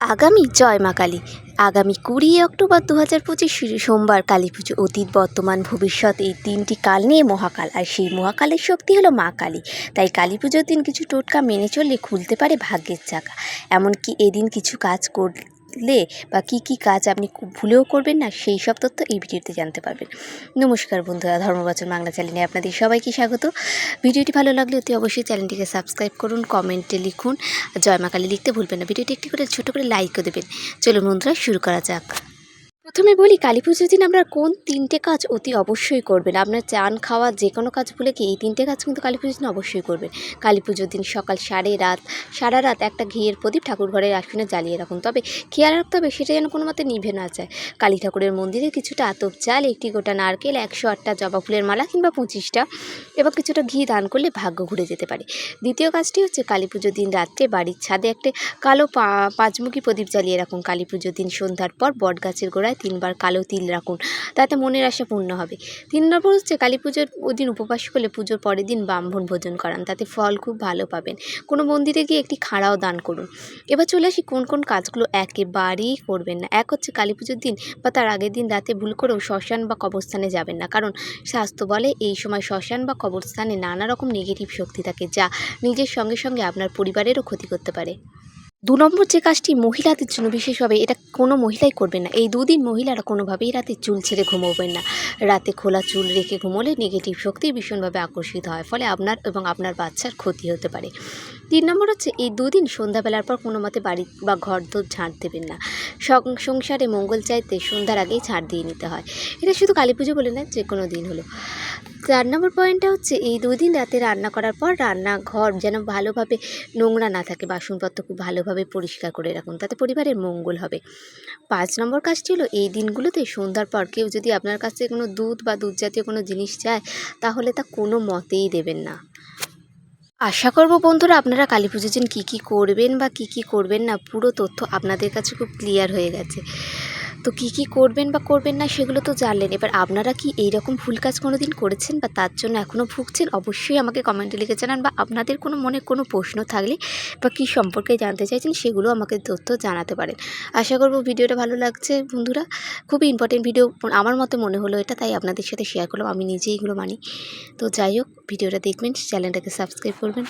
আগামী জয় মা কালী। আগামী কুড়ি অক্টোবর দু হাজার পঁচিশ সোমবার কালী পুজো অতীত, বর্তমান, ভবিষ্যৎ, এই তিনটি কাল নিয়ে মহাকাল। আর সেই মহাকালের শক্তি হলো মা কালী। তাই কালী পুজোর দিন কিছু টোটকা মেনে চললে খুলতে পারে ভাগ্যের চাকা। এমনকি এদিন কিছু কাজ করলে বা কি কি কাজ আপনি ভুলেও করবেন না, সেই সব তথ্য এই ভিডিওতে জানতে পারবেন। নমস্কার বন্ধুরা, ধর্মবচন বাংলা চ্যানেলে আপনাদের সবাইকে স্বাগত। ভিডিওটি ভালো লাগলে অতি অবশ্যই চ্যানেলটিকে সাবস্ক্রাইব করুন, কমেন্টে লিখুন জয় লিখতে ভুলবেন না। ভিডিওটি একটি করে ছোটো করে লাইকও দেবেন। চলুন বন্ধুরা, শুরু করা যাক। প্রথমে বলি, কালী পুজোর দিন আপনার কোন তিনটে কাজ অতি অবশ্যই করবেন? আপনার চান, খাওয়া যে কোনো কাজ বলে কি এই তিনটে কাজ কিন্তু কালী পুজোর দিন অবশ্যই করবেন। কালী পুজোর দিন সকাল সাড়ে রাত, সারা রাত একটা ঘিয়ের প্রদীপ ঠাকুর ঘরের আসনে জ্বালিয়ে রাখুন। তবে খেয়াল রাখতে হবে, সেটা যেন কোনো মতে নিভে না যায়। কালী ঠাকুরের মন্দিরে কিছুটা আতপ চাল, একটি গোটা নারকেল, একশো আটটা জবা ফুলের মালা কিংবা পঁচিশটা এবং কিছুটা ঘি দান করলে ভাগ্য ঘুরে যেতে পারে। দ্বিতীয় কাজটি হচ্ছে কালী পুজোর দিন রাত্রে বাড়ির ছাদে একটা কালো পাঁচমুখী প্রদীপ জ্বালিয়ে রাখুন। কালী পুজোর দিন সন্ধ্যার পর বট গাছের গোড়ায় তিনবার কালো তিল রাখুন, তাতে মনের আশা পূর্ণ হবে। তিন নম্বর হচ্ছে কালী পুজোর ওই দিন উপবাস করলে পুজোর পরের দিন ব্রাহ্মণ ভোজন করান, তাতে ফল খুব ভালো পাবেন। কোনো মন্দিরে গিয়ে একটি খাড়াও দান করুন। এবার চলে আসি কোন কোন কাজগুলো একেবারেই করবেন না। এক হচ্ছে কালী পুজোর দিন বা তার আগের দিন রাতে ভুল করেও শ্মশান বা কবরস্থানে যাবেন না। কারণ স্বাস্থ্য বলে এই সময় শ্মশান বা কবরস্থানে নানা রকম নেগেটিভ শক্তি থাকে, যা নিজের সঙ্গে সঙ্গে আপনার পরিবারেরও ক্ষতি করতে পারে। দু নম্বর যে কাজটি মহিলাদের জন্য বিশেষভাবে এটা কোনো মহিলাই করবেন না। এই দুদিন মহিলারা কোনোভাবেই রাতে চুল ছেড়ে ঘুমোবেন না। রাতে খোলা চুল রেখে ঘুমোলে নেগেটিভ শক্তি ভীষণভাবে আকর্ষিত হয়, ফলে আপনার এবং আপনার বাচ্চার ক্ষতি হতে পারে। তিন নম্বর হচ্ছে, এই দুদিন সন্ধ্যাবেলার পর কোনো মতে বাড়ি বা ঘর দোর ঝাঁট দেবেন না। সংসারে মঙ্গল চাইতে সন্ধ্যার আগেই ঝাঁট দিয়ে নিতে হয়। এটা শুধু কালী পুজো বলে না যে কোনো দিন হলো। চার নম্বর পয়েন্টটা হচ্ছে এই দুদিন রাতে রান্না করার পর রান্নাঘর যেন ভালোভাবে নোংরা না থাকে, বাসনপত্র খুব ভালোভাবে পরিষ্কার করে রাখুন, তাতে পরিবারের মঙ্গল হবে। পাঁচ নম্বর কাজটি হলো এই দিনগুলোতে সন্ধ্যার পর কেউ যদি আপনার কাছে কোনো দুধ বা দুধ জাতীয় কোনো জিনিস চায়, তাহলে তা কোনো মতেই দেবেন না। আশা করব বন্ধুরা আপনারা কালী পুজোর দিন কী কী করবেন বা কী কী করবেন না, পুরো তথ্য আপনাদের কাছে খুব ক্লিয়ার হয়ে গেছে। তো কী কী করবেন বা করবেন না সেগুলো তো জানলেন। এবার আপনারা কি এই রকম ভুল কাজ কোনো দিন করেছেন বা তার জন্য এখনও ভুগছেন? অবশ্যই আমাকে কমেন্টে লিখে জানান বা আপনাদের কোনো মনে কোনো প্রশ্ন থাকলে বা কী সম্পর্কে জানতে চাইছেন সেগুলো আমাকে তথ্য জানাতে পারেন। আশা করব ভিডিওটা ভালো লাগছে বন্ধুরা। খুবই ইম্পর্টেন্ট ভিডিও আমার মতে মনে হলো এটা, তাই আপনাদের সাথে শেয়ার করলাম। আমি নিজেই এগুলো মানি। তো যাই হোক, ভিডিওটা দেখবেন চ্যানেলটাকে সাবস্ক্রাইব করবেন।